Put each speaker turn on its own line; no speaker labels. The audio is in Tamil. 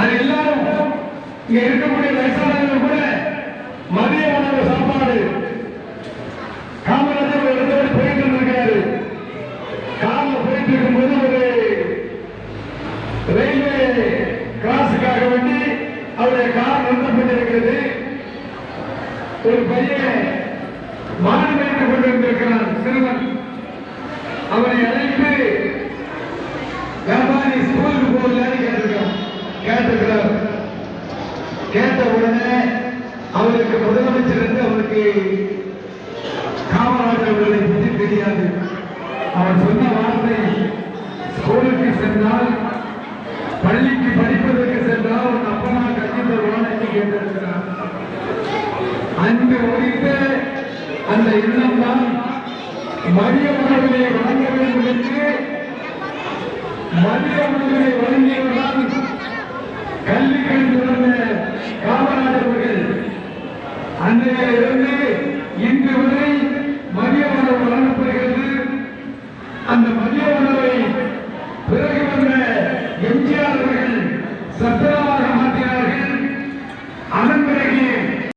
அது எல்லாரும் இங்க இருக்கக்கூடிய வயசானவர்கள் கூட மதிய உணவு சாப்பாடு காமராஜர் ஒரு இடத்தோடு போயிட்டு இருந்திருக்காரு கார்ல போயிட்டு இருக்கும்போது ஒரு ரயில்வே கிராஸுக்காக வேண்டி அவருடைய கார் நிறுத்தப்பட்டிருக்கிறது. ஒரு பையன் மாநில மேய்த்து கொண்டிருந்திருக்கிறான் சிறுவன். அவனை அழைத்து வியாபாரி கேட்டிருக்கிறார் கேட்ட உடனே அவருக்கு முதலமைச்சர் என்று அவருக்கு காமராஜர் அவர்களை பற்றி தெரியாது. அவர் சொன்ன வார்த்தை ஸ்கூலுக்கு சென்றால் பள்ளிக்கு படிப்பதற்கு சென்றால் உன் அப்பனா கல்வி தருவான் கேட்டிருக்கிறார். அன்பு ஒழித்த அந்த எண்ணம் தான் மதிய உணவுகளை வழங்க வேண்டும் என்று மதிய உணவிலே வழங்கியவர்தான் கல்வி கண்டிருந்த காமராஜர் அவர்கள் அன்றையிலிருந்து இன்று வரை மதிய உணவு வழங்கப்படுகிறது. அந்த மதிய உணவு